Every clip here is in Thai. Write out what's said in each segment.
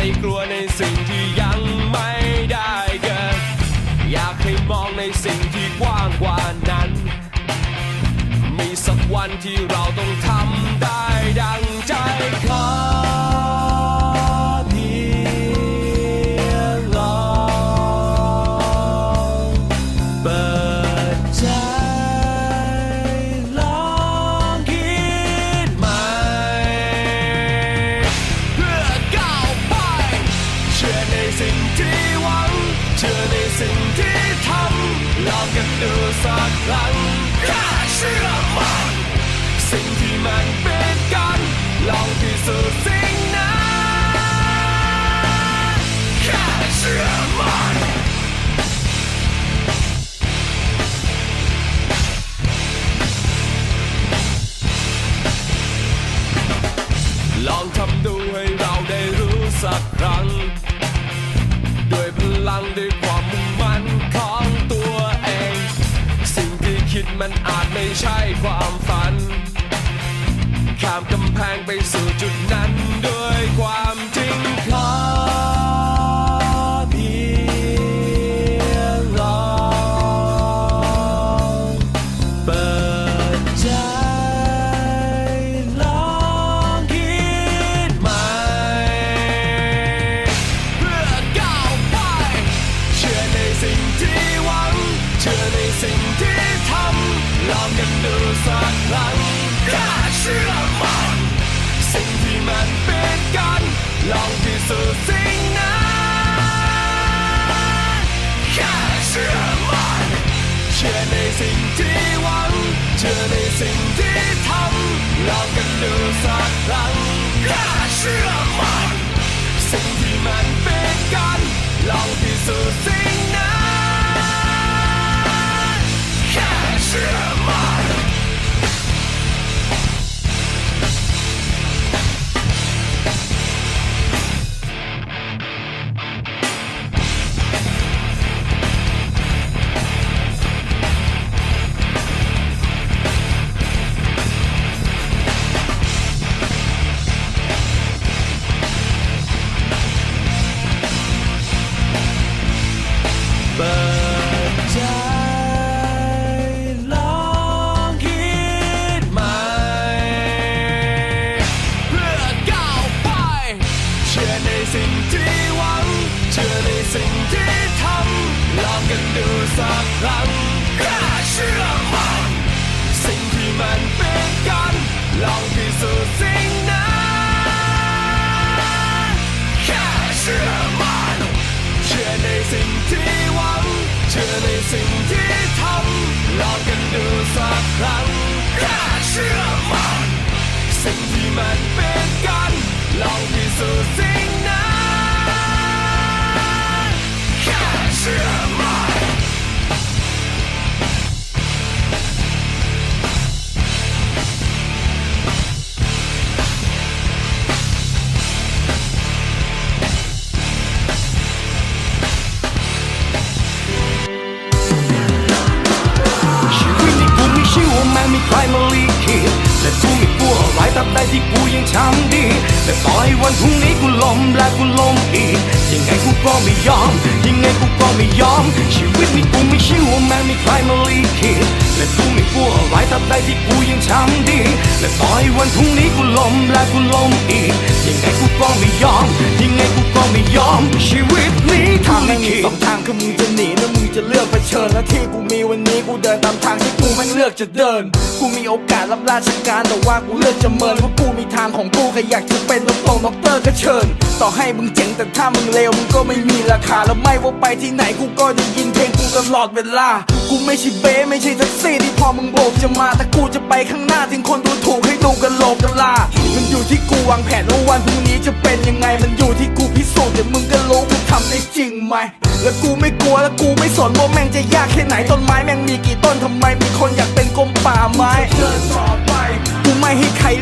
ไปกลัวในสิ่งที่ยังไม่ได้เกิด อยากให้มองในสิ่งที่กว้างกว่านั้น มีสักวันที่เราต้องทำ ดูสักครั้งแค่เชื่อมันสิ่งที่มันเป็นกันลองพิสูจน์สิ่งนั้นแค่เชื่อมันลองทำดูให้เราได้รู้สักครั้ง ด้วยพลังด้วย มันอาจไม่ใช่ความฝัน ข้ามกำแพงไปสู่ ชื่อมันสิ่งที่มันเป็นกันลองพิสูจน์สิ่งนั้นแค่เชื่อมันเชื่อในสิ่งที่หวังเชื่อในสิ่งที่ทำลองกันดูสักครั้งแค่เชื่อมันสิ่งที่มันเป็นกันลองพิสูจน์สิ่งนั้น สักครั้งแค่เชื่อมันสิ่งที่มันเป็นกันลองพิสูจน์สิ่งนั้นแค่เชื่อมันเชื่อในสิ่งที่หวัง เชื่อในสิ่งที่ทำลองกันดูสักครั้งแค่เชื่อมันสิ่งที่มันเป็นกันลองพิสูจน์ ยังทำดี แต่ต่อให้วันพรุ่งนี้กูล้มและกูล้มอีก ยังไงกูก็ไม่ยอม ยังไงกูก็ไม่ยอม ชีวิตนี้กูมีชื่อว่าแม่มีใครมาลีคิดและกูไม่กลัวอะไรตับใดที่กูยังทำดี และต่อให้วันพรุ่งนี้กูล้มและกูล้มอีก ยังไงกูก็ไม่ยอม ยังไงกูก็ไม่ยอม ชีวิตนี้ทางกูไม่ลิมีขิตสองทางคือมึงจะหนีแล้วมึงจะเลือกเผชิญและที่กูมีวันนี้กูเดินตามทางที่กูแม่งเลือกจะเดิน กูมีโอกาสรับราชการแต่ว่ากูเลือกจะเมินเพราะกูมีทางของกูใครอยากจะเป็นด็อกตงด็อกเตอร์ก็เชิญ ต่อให้มึงเจ๋งแต่ถ้ามึงเลวมึงก็ไม่มีราคาแล้วไม่ว่าไปที่ไหนกูก็ได้ยินเพลงกูตลอดเวลากูไม่ใช่เบ้ไม่ใช่แท็กซี่ที่พอมึงโบกจะมาแต่กูจะไปข้างหน้าถึงคนดูถูกให้ดูกันโหลกกันลามันอยู่ที่กูวางแผนว่าวันพรุ่งนี้จะเป็นยังไงมันอยู่ที่กูพิสูจน์เดี๋ยวมึงก็รู้กูทำได้จริงไหม แล้วกูไม่กลัวแล้วกูไม่สนว่าแม่งจะยากแค่ไหนต้นไม้แม่งมีกี่ต้นทำไมมีคนอยากเป็นกลมป่าไม้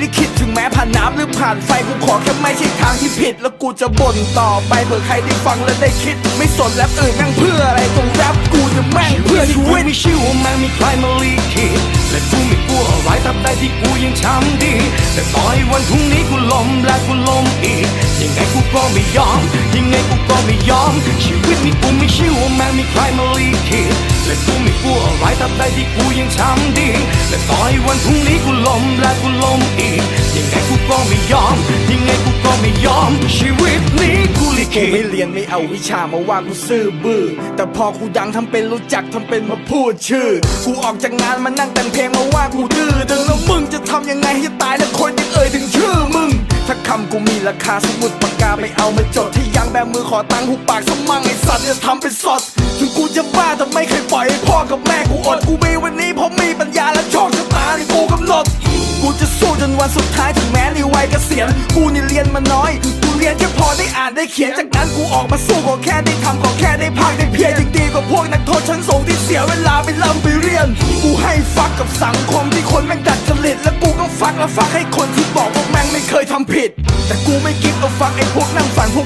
ลิขิตถึงแม้ผ่านน้ำหรือผ่านไฟกูขอแค่ไม่ใช่ทางที่ผิด แล้วกูจะบ่นต่อไปเผื่อใครได้ฟังและได้คิด ไม่สนแรปอื่นแม่งเพื่ออะไรตรงแรปกูจะแม่งเพื่อชีวิตตมีชื่อว่าแม่งมีใครมาลีคิดและกูไม่กลัวอะไรตับใดที่กูยังช้ำดีแต่ต่อให้วันพรุ่งนี้กูล้มและกูล้มอีกยังไงกูก็ไม่ยอม ยังไงกูก็ไม่ยอม ชีวิตนี้กูไม่เชื่อว่าแม่งมีใครมาลีคิด และกูไม่กลัวอะไรตับใดที่กูยังช้ำดีแต่ต่อให้วันพรุ่งนี้กูล้มและกูล้มอีก ยังไงกูก็ไม่ยอม ยังไงกูก็ไม่ยอม ชีวิตนี้กูลิขิไม่เรียนไม่เอาวิชามาว่ากูซื่อบื้อ แต่พอกูดังทำเป็นรู้จักทำเป็นมาพูดชื่อ กูออกจากงานมานั่งแต่งเพลงมาว่ากูดื้อดึงแล้วมึงจะทำยังไงให้ตายแล้วคนยังเอ่ยถึงชื่อมึง ถ้าคำกูมีราคาสมุดปากกาไปเอามาจดที่ยังแบมือขอตังค์หุบปากสมั่งไอสัตว์จะทำเป็นสด ถึงกูจะบ้าแต่ไม่เคยปล่อยให้พ่อกับแม่กูอดกูมีวันนี้เพราะมีปัญญาและโชคชะตาที่กูกำหนด กูจะสู้จนวันสุดท้ายถึงแม้ในวัยเกษียณกูนี่เรียนมาน้อยกูเรียนแค่พอได้อ่านได้เขียนจากนั้นกูออกมาสู้ก็แค่ได้ทำก็แค่ได้พากได้เพียรยังดีกว่าพวกนักโทษชั้นสูงที่เสียเวลาไปลำไปเรียน กูให้ฟักกับสังคมที่คนแม่งดัดจริตและ ฟักแล้วฟักให้คนที่บอกว่าแม่งไม่เคยทำผิด แต่กูไม่คิดเอาฟักไอ้พวกนั่งฝันพวก